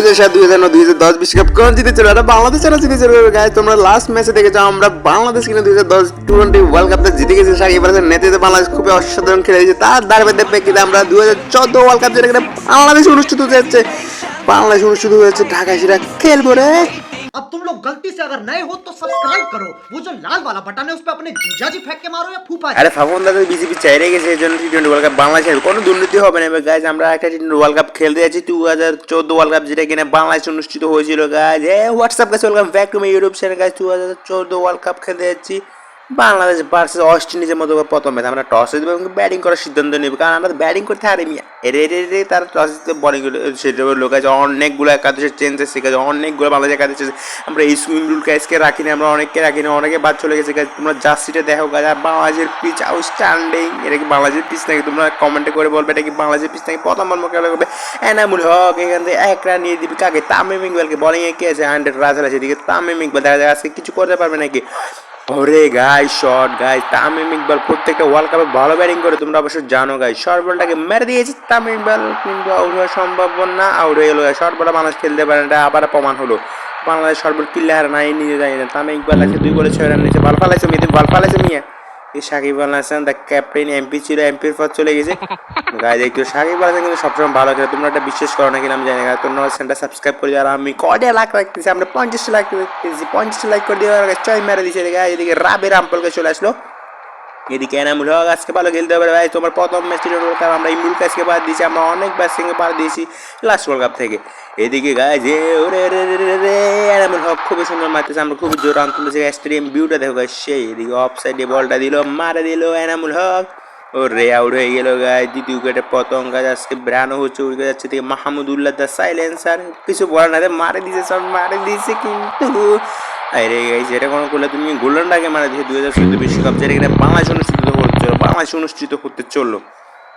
হাজার সাত, দুই হাজার নয়, দুই হাজার দশ বিশ্বকাপ কোন জিতেছিল এটা বাংলাদেশেরা জিতেছিল গায়ে তোমরা লাস্ট ম্যাচে দেখেছ, আমরা বাংলাদেশ কিনা দুই হাজার দশ টোয়েন্টি ওয়ার্ল্ড কাপটা জিতে গেছি। সাকিব আল নেতৃত্বে বাংলাদেশ খুবই অসাধারণ খেলে দিয়েছে। তার ধারাবাহিক প্রেক্ষিতে আমরা দুই হাজার চোদ্দ ওয়ার্ল্ড কাপ যেটা বাংলাদেশ অনুষ্ঠিত হতে যাচ্ছে। বাংলাদেশ অনুষ্ঠিত হয়েছে ঢাকায় সেটা খেলব রে। अब तुम लोग गलती से अगर नए हो तो सब्सक्राइब करो वो जो लाल वाला बटन है उस पर अपने जीजा जी फेंक के मारो या फूफा जी আরে ফাফন দাদা বিসিবি চাইরে গেছে এই জন্য টি টোয়েন্টি ওয়ার্ল্ড কাপ বাংলাদেশের কোনো দুর্নীতি হবে না এবার গাইজ আমরা একটা টি টোয়েন্টি ওয়ার্ল্ড কাপ খেলতে যাচ্ছি টু হাজার চোদ্দ ওয়ার্ল্ড কাপ যেটা কিনা বাংলাদেশ অনুষ্ঠিত হয়েছিল গাইজ এ হোয়াটসঅ্যাপ গাছ welcome back to my YouTube channel guys two হাজার চোদ্দ ওয়ার্ল্ড কাপ খেলতে যাচ্ছি বাংলাদেশ ভার্সেস ওয়েস্ট ইন্ডিজের মতো প্রথম ম্যাচ। আমরা টসে দেবো এবং ব্যাটিং করার সিদ্ধান্ত নেব। কারণ আমরা ব্যাটিং করতে হারি এরে এরে এরে, তারা টস দিতে বলিং সেটা লোক আছে, অনেকগুলো একাদশের চেঞ্জেস শিখেছে, অনেকগুলো বাংলাদেশ একাদশ আমরা এই সুইং রুল কাজকে রাখি না, আমরা অনেককে রাখি না, অনেকে বাদ চলে গেছে। গাছ তোমরা জার্সিটা দেখো গাছ আর বাংলাদেশের পিচ আউটস্ট্যান্ডিং এটা কি বাংলাদেশের পিচ নাকি? তোমরা কমেন্টে করে বলবে, এটা কি বাংলাদেশের পিচ নাকি? প্রথম বল মোকাবেলা করবে এনামুল হক। এখান থেকে এক রান নিয়ে দিবি। কাকে? তামিম ইকবালকে। বলিংয়ে কে আছে? হান্ড্রেড রাজেল আছে। এদিকে তামিম ইকবাল, দেখা যায় আজকে কিছু করতে পারবে নাকি? ওরে guy shot guy Tamim Iqbal প্রত্যেকটা ওয়ার্ল্ড কাপে ভালো ব্যাটিং করে, তোমরা অবশ্য জানো গাই শর্ট বলটাকে মেরে দিয়েছে তামিম ইকবাল কিন্তু আউট হওয়া সম্ভব না আউট হয়ে গেলো শর্ট বলে মানুষ খেলতে পারে এটা আবার প্রমাণ হলো। বাংলাদেশ শর্ট বল কিল্লে নাই, নিজে যায় না, তামিম ইকবাল আছে, দুই বলে ছয় রান নিয়েছে বাল ফালাইছে মেয়েদের বাল ফালাইছে মিয়া। Shakib Al Hasan the captain MP ছিল এমপির পর চলে গেছে। গাইজ একটু সাকিব আল হাসান কিন্তু সবসময় ভালো খেলে। তোমরা একটা বিশ্বাস করো না কিনা আমি জানি না। তোমরা চ্যানেলটা সাবস্ক্রাইব করে আর আমি কয়টা লাখ রাখতেছি? আমরা পঞ্চাশ লাখ রাখতেছি পঞ্চাশ লাখ করে দিয়ে ছয় মেরে দিয়েছে গায়ে এদিকে রাবে রামপলকে চলে আসলো। এদিকে এনামুল হক আজকে ভালো খেলতে পারে ভাই, তোমার প্রথম ম্যাচটি কাপ আমরা ইমরুল কাজকে বাদ দিয়েছি, আমরা অনেক ব্যাটসম্যানকে বাদ দিয়েছি লাস্ট ওয়ার্ল্ড কাপ থেকে। এদিকে গায়ে যে ওরে রে রে রে রে এনামুল হক খুবই সুন্দর মারতেছে, আমরা খুবই জোর রান তুলেছি এক্সট্রিম ভিউটা দেখো সেই এদিকে অফ সাইডে বলটা দিল, মারে দিল এনামুল হক। ও রে আউট হয়ে গেল গায়ে দ্বিতীয় উইকেটে পতঙ্গ গাছ আজকে ব্রানো হচ্ছে উইকেট যাচ্ছে থেকে মাহমুদুল্লাহ দা সাইলেন্সার, কিছু বলার না মারে দিয়েছে সব, মারে দিয়েছে কিন্তু। আরে গাইস, এটা কোনো করলে তুমি গোল্ডেনটাকে মারা দিয়ে দুই হাজার চোদ্দ বিশ্বকাপ যেটা এখানে বাংলাদেশ অনুষ্ঠিত হচ্ছে, বাংলাদেশ অনুষ্ঠিত করতে চলল।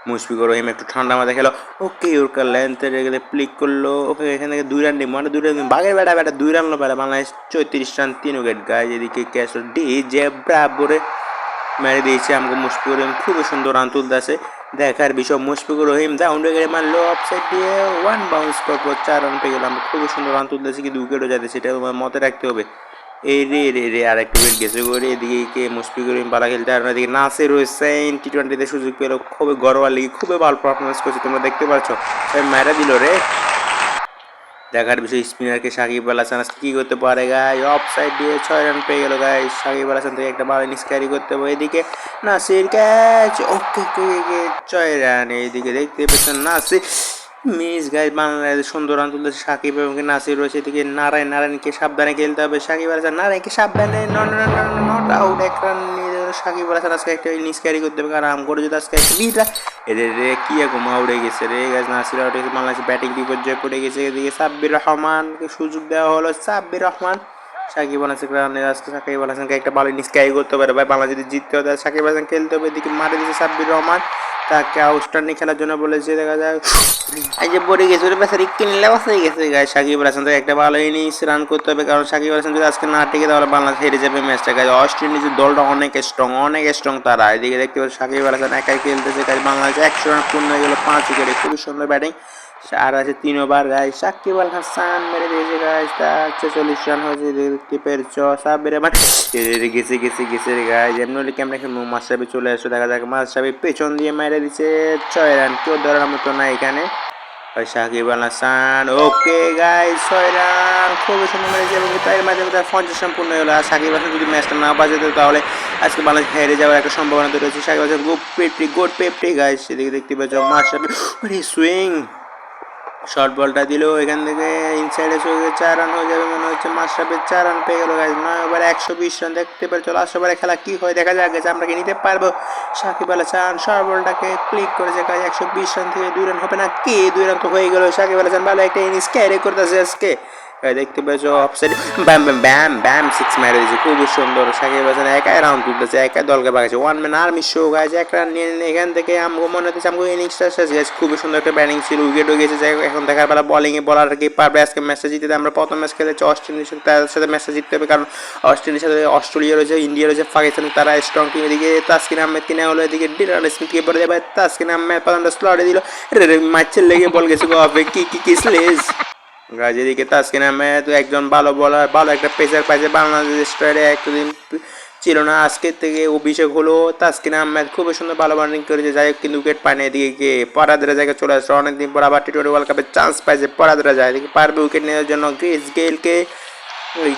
মুশফিকুর রহিম একটু ঠান্ডা মাথায় খেলো। ওকে ওর লেন্থে রেখে প্লিক করল। ওকে, এখান থেকে দুই রান মানে দুই রান বাঘের বেড়া বেটা দুই রান বেটা বাংলাদেশ চৌত্রিশ রান তিন উইকেট গায়ে এদিকে ক্যাশ ডি জে ব্রাবোরে মেরে দিয়েছে, আমাকে মুশফিকুর রহিম খুবই সুন্দর রান তুলতেছে। দেখার বিষয়, মুশফিকুর রহিম ডাউন উইকেটে মারলো অফ সাইড দিয়ে ওয়ান বাউন্স পর চার রান পেয়ে গেলাম। খুবই সুন্দর রান তুলতেছে, কিন্তু উইকেটও যাতে সেটা তোমার মতে রাখতে হবে। এই রে রে রে আর একটু উইকেট গেছে করে এদিকে কে মুশফিকুর রহিম পালা খেলতে আর এদিকে নাসির হোসেন টি টোয়েন্টিতে সুযোগ পেল, খুবই গরবার লিগে খুবই ভালো পারফরমেন্স করছে, তোমরা দেখতে পাচ্ছ। মারা দিল রে। দেখার বিষয়, স্পিনারকে সাকিব আল হাসান কি করতে পারে গাই অফ সাইড দিয়ে ছয় রান পেয়ে গেল গাই সাকিব আল হাসান থেকে একটা ভালো ইনিংস ক্যারি করতে হবে এদিকে। নাসির ক্যাচ ওকে ওকে ছয় রান এইদিকে দেখতে পেয়েছেন নাসির। মিস গাই বাংলাদেশ সুন্দর রান তুলতেছে সাকিব এবং নাসির রয়েছে এদিকে। নারায়ণ, নারায়ণকে সাবধানে খেলতে হবে। সাকিব আল হাসান, নারায়ণকে সাবধানে নট আউট এক রান নিয়ে সাকিব আল আজকে একটা ইনিংস ক্যারি করতে হবে আরাম আম করে যদি আজকে একটা বিটা এদের রে কি এখন উড়ে গেছে রে গাছ নাসির আউট গেছে বাংলাদেশ ব্যাটিং বিপর্যয় পড়ে গেছে, এদিকে সাব্বির রহমানকে সুযোগ দেওয়া হলো, সাব্বির রহমান সাকিব আল হাসান আজকে সাকিব আল হাসানকে একটা ভালো ইনিংস ক্যারি করতে পারে। ভাই বাংলা যদি জিততে হয় সাকিব হাসান খেলতে হবে। এদিকে মারে দিয়েছে সাব্বির রহমান। তাকে আউটস্ট্যান্ডিং খেলার জন্য বলেছে, দেখা যায় এই যে পড়ে গেছে ওটা বেচারি কিনলে বসে গেছে গায়ে সাকিব আল হাসান একটা ভালো ইনিংস রান করতে হবে, কারণ সাকিব আল হাসান যদি আজকে না টিকে, তাহলে বাংলাদেশ হেরে যাবে ম্যাচটা গায়ে অস্ট ইন্ডিজের দলটা অনেক স্ট্রং অনেক স্ট্রং তারা। এদিকে দেখতে পাচ্ছি সাকিব আল হাসান একাই খেলতেছে কাজ বাংলাদেশ একশো রান পূর্ণ হয়ে গেল, পাঁচ উইকেটে খুবই সুন্দর ব্যাটিং আর আছে তিন ওভার গাই সাকিব আল হাসান মেরে দিয়েছে গাইস তার ছেচল্লিশ রান হয়েছে দেখতে পেরেছ সাবের এবার গেছে গেছে গেছে রে গাই যেমন কেমন খেলব? মাসাবি চলে আসছে দেখা যাক। মাসাবি পেছন দিয়ে মেরে দিচ্ছে ছয় রান। কেউ ধরার মতো না এখানে। ওই সাকিব আল হাসান ওকে গাই ছয় রান। খুবই সুন্দর মেরেছে এবং তার মাঝে মাঝে পঞ্চাশ রান পূর্ণ হলো। আর সাকিব হাসান যদি ম্যাচটা না বাজাতো তাহলে আজকে বাংলাদেশ হেরে যাওয়ার একটা সম্ভাবনা তৈরি হচ্ছে সাকিব হাসান গুড পেপটি গুড পেপটি গাই সেদিকে দেখতে পাচ্ছ মাসাবি সুইং শর্ট বলটা দিল এখান থেকে ইনসাইডে চলে গেছে চার রান হয়ে যাবে, মনে হচ্ছে মাস্টারপের চার রান পেয়ে গেল গাইজ নয় ওভার একশো বিশ রান দেখতে পারছ লাস্ট ওভারে খেলা কী হয়, দেখা যাক গেছে আমরা কি নিতে পারব। সাকিব আল হাসান শর্ট বলটাকে ক্লিক করেছে কাজ একশো বিশ রান থেকে দুই রান হবে না কি? দুই রান তো হয়ে গেল, সাকিব আল হাসান ভালো একটা ইনিংস ক্যারি করতেছে আজকে। দেখতে পাচ্ছ অফসাইড ব্যাম ব্যাম ব্যাম সিক্স মেরে দিয়েছে। খুবই সুন্দর। সাকিব হাসান একাই রাউন্ড তুলতেছে, একাই দলকে বাগাচ্ছে ওয়ান ম্যান আর্মি শো গাইছে এক রান নিয়ে এখান থেকে আমগো মনে হচ্ছে আমগো ইনিংসটা শেষ। গেছে খুবই সুন্দর একটা ব্যাটিং ছিল উইকেট হয়ে গেছে। এখন দেখার বেলা বলিংয়ে বলার কি পারবে আজকে ম্যাচটা জিতে। আমরা প্রথম ম্যাচ খেলেছি অস্ট্রেলিয়ার সাথে, তাদের সাথে ম্যাচটা জিততে হবে। কারণ অস্ট্রেলিয়ার সাথে অস্ট্রেলিয়া রয়েছে, ইন্ডিয়া রয়েছে, পাকিস্তান তারা স্ট্রং টিম এদিকে। তাসকিন আহমেদ কিনে হলো এদিকে, ডিরান স্মিথকে পরে যাবে। তাসকিন আহমেদ প্রথমটা স্লটে দিল। রে রে ম্যাচের লেগে বল গেছে গো কি কি কি স্লেজ গাছ এদিকে তাসকিন আহমেদ একজন ভালো বলার ভালো একটা পেসার পাইছে বাংলাদেশ স্টারে একদিন ছিল না, আজকে থেকে অভিষেক হলো তাসকিন আহমেদ খুবই সুন্দর ভালো বার্নিং করেছে। যাই হোক, কিন্তু উইকেট পায়নি এদিকে গিয়ে পরাদরা জায়গায় চলে আসছে অনেকদিন পর আবার টি টোয়েন্টি ওয়ার্ল্ড কাপের চান্স পাইছে পরাদরা যায় এদিকে পারবে উইকেট নেওয়ার জন্য। গ্রিস গেলকে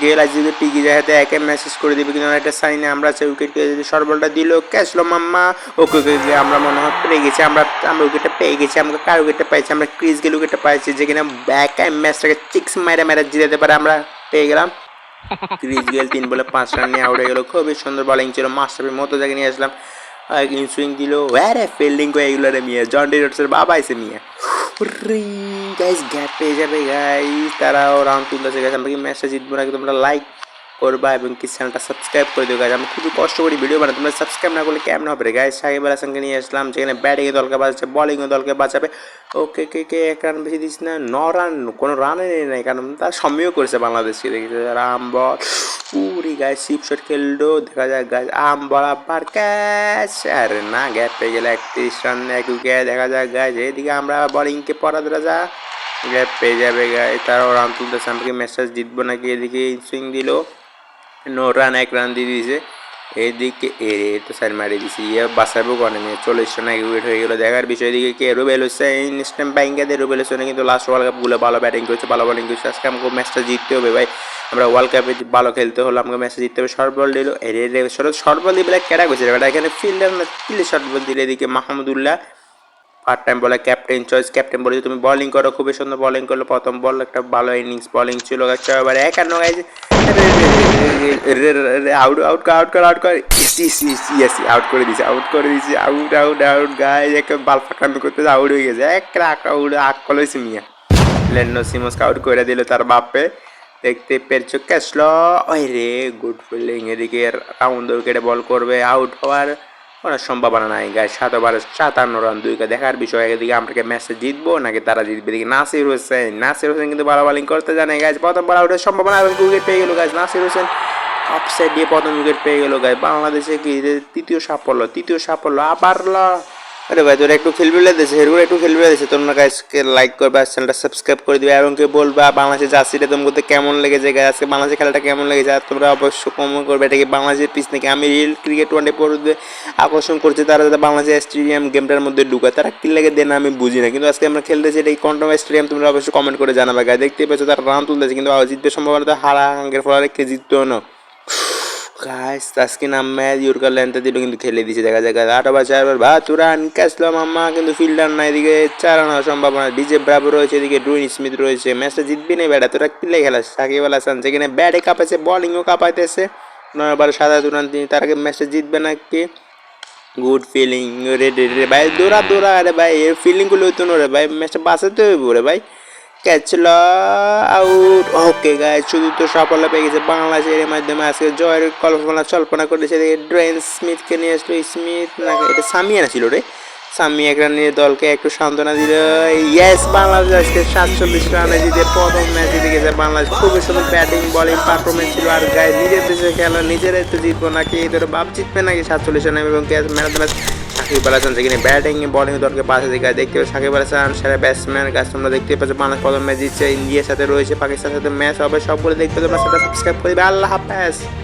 গেল আজ যদি টিকি যায় হাতে একে মেসেজ করে দিবে, কিন্তু একটা সাইনে আমরা চাই উইকেট যদি সরবলটা দিল ক্যাশলো মাম্মা, ওকে ওকে আমরা মনে হয় পেয়ে গেছি, আমরা আমরা উইকেটটা পেয়ে গেছি, আমরা কার উইকেটটা পাইছি, আমরা ক্রিস গেল উইকেটটা পাইছি যেখানে ব্যাক ম্যাচটাকে চিক্স মেরে মেরে জিতাতে পারে, আমরা পেয়ে গেলাম। ক্রিস গেল তিন বলে পাঁচ রান নিয়ে আউট হয়ে গেল, খুবই সুন্দর বলিং ছিল মাস্টারের মতো জায়গায় নিয়ে আসলাম। সুইং দিল ওয়ারে ফিল্ডিং করে এগুলো মিয়া জন ডিরোটসের বাবা এসে মিয়া। গাইস গ্যাপ পেয়ে যাবে গাইস তারাও রাউন্ড তুলতেছে গাইস আমরা কি ম্যাচটা জিতবো নাকি তোমরা লাইক করবা এবং কি চ্যানেলটা সাবস্ক্রাইব করে দিও গাইস আমি খুবই কষ্ট করি ভিডিও বানাই তোমরা সাবস্ক্রাইব না করলে কেমন হবে গাইস সাকিব আল হাসানকে নিয়ে আসলাম যেখানে ব্যাটিংয়ে দলকে বাঁচাচ্ছে বলিংয়ে দলকে বাঁচাবে ওকে কে কে এক রান বেশি দিস না ন রান কোনো রানে নেই নাই কারণ তার সমীহ করেছে বাংলাদেশকে দেখেছে রাম বল পুরি গায়ে সিপ শট খেললো দেখা যায় গাছ আম বরাবর ক্যাচ আরে না গ্যাপ পেয়ে গেলে একত্রিশ রান এক উইকেট দেখা যায় গাছ এদিকে আমরা বলিংকে পরাদ রাজা গ্যাপ পেয়ে যাবে গায়ে তারাও রান তুলতেছে আমাকে মেসেজ জিতবো নাকি? এদিকে সুইং দিল। নো রান এক রান দিয়ে দিয়েছে এদিকে এ তো সাইড মারিয়ে দিছি। ইয়ে বাঁচাবো কনে নিয়ে চল্লিশ রান এক উইকেট হয়ে গেল। দেখার বিষয় এদিকে কে? রুবেল হোসেন স্ট্যাম্প ব্যাঙ্কে দিয়ে রুবেল হোসেন কিন্তু লাস্ট ওয়ার্ল্ড কাপগুলো ভালো ব্যাটিং করেছে, ভালো বলিং করেছে। আজকে আমাকে ম্যাচটা জিততে হবে ভাই। আমরা ওয়ার্ল্ড কাপে ভালো খেলতে হলে আমাকে ম্যাচটা জিততে হবে। শর্ট বল দিল। এ রে রে শর্ট বল দিয়ে ক্যারা করছে এটা এখানে ফিল্ডার না ফিল্ডে শর্ট বল দিলে। এদিকে মাহমুদুল্লাহ পার্ট টাইম বলে ক্যাপ্টেন চয়েস ক্যাপ্টেন বলে তুমি বোলিং করো, খুবই সুন্দর বোলিং করল। প্রথম বল একটা ভালো ইনিংস বোলিং ছিল। এবার একান্ন গাইছে আউট আউট কর আউট কর আউট কর আউট করে দিয়েছে আউট করে দিয়েছে আউট আউট আউট গায়ে এক বাল ফাটানো করতে আউট হয়ে গেছে। এক আউট আক কলেছে মিয়া। লেন্ডো সিমোসকে আউট করে দিল তার বাপে। দেখতে পেরেছ ক্যাশলো ওই রে গুড ফিল্ডিং এদিকে রাউন্ড উইকেটে বল করবে আউট হওয়ার কোনো সম্ভাবনা নাই গায়ে সাত ওভারে সাতান্ন রান দুইকে দেখার বিষয়। এদিকে আমরা ম্যাচে জিতবো, নাকি তারা জিতবে? দিকে নাসির হোসেন। নাসির হোসেন কিন্তু ভালো বোলিং করতে জানে গাছ প্রথম বল উঠে সম্ভাবনা উইকেট পেয়ে গেল গাছ নাসির হোসেন অফসাইড দিয়ে প্রথম উইকেট পেয়ে গেল গায়ে বাংলাদেশে কি তৃতীয় সাফল্য তৃতীয় সাফল্য আবার ল- আরে ভাই, তোরা একটু খেলবে দিয়েছে, হেরগুলো একটু খেলবে দিয়েছে। তোমরা গাইসকে লাইক করবে আর চ্যানেলটা সাবস্ক্রাইব করে দিবে এবং কে বলবা বাংলাদেশের জার্সিটা তোমাদের কেমন লেগেছে গাইস আজকে বাংলাদেশের খেলাটা কেমন লেগেছে, আর তোমরা অবশ্যই কমেন্ট করবে। এটা কি বাংলাদেশের পিচ নাকি? আমি রিয়েল ক্রিকেট ওয়ানডে পড়তে আকর্ষণ করছে তারা যাতে বাংলাদেশের স্টেডিয়াম গেমটার মধ্যে ঢুকায়। তারা কি লাগে দেন আমি বুঝি না। কিন্তু আজকে আমরা খেলতেছি, এটা এই কন্টম স্টেডিয়াম তোমরা অবশ্যই কমেন্ট করে জানাবে। গায়ে দেখতে পাচ্ছ তারা রান তুলতেছে, কিন্তু জিতবে সম্ভাবনা তো হারা আঙ্গের ফলে কে জিততেও না। গাইস তাসকিন আহমেদ ইউরকার লেন্থে দিল, কিন্তু খেলে দিয়েছে দেখা যায়। আট ওভার চার ওভার ভাতুরান ক্যাসলো মাম্মা, কিন্তু ফিল্ডার নাই, এদিকে চার হওয়ার সম্ভাবনা ডিজে ব্রাভো রয়েছে, এদিকে ডুইন স্মিথ রয়েছে। ম্যাচটা জিতবি না, ব্যাটা, তোরা কিলে খেলা সাকিব আল যেখানে ব্যাটে কাঁপাইছে বলিংও কাঁপাইতেছে। নয় ওভারে সাদা দুরান তিনি, তার আগে ম্যাচটা জিতবে নাকি? গুড ফিলিং রে রে রে, ভাই, দৌড়া দৌড়া, আরে ভাই, এর ফিলিংগুলো হইতো না রে ভাই। ম্যাচটা বাঁচাতে হইব রে ভাই। ক্যাচল আউট। ওকে শুধু তো সাফল্য পেয়ে গেছে বাংলাদেশের মাধ্যমে। আজকে জয়ের কল্পনা কল্পনা করেছে। ড্রেন স্মিথকে নিয়ে আসলো স্মিথ। না, এটা সামিয়ানা ছিল রে? সামি এক রান নিয়ে দলকে একটু সান্ত্বনা দিল। ইয়েস বাংলাদেশ আজকে সাতচল্লিশ রানে জিতে প্রথম ম্যাচ জিতে গেছে বাংলাদেশ। খুবই সুন্দর ব্যাটিং বলিং পারফরমেন্স ছিল। আর গায়ে নিজের দেশে খেলা, নিজেরাই তো জিতবো নাকি? এদের বাপ জিতবে নাকি সাতচল্লিশ রানে এবং অফ ম্যাচ সাকিব আল হাসান, যেখানে ব্যাটিং বলিং দলকে পাশে দিকে দেখতে পাচ্ছি সাকিব আল হাসান, সেরা ব্যাটসম্যান গাছ তোমরা দেখতে পাচ্ছ বাংলাদেশ প্রথম ম্যাচ জিতছে, ইন্ডিয়ার সাথে রয়েছে, পাকিস্তানের সাথে ম্যাচ হবে, সবগুলো দেখতে পাচ্ছি সেটা সাবস্ক্রাইব করবে আল্লাহ হাফেজ।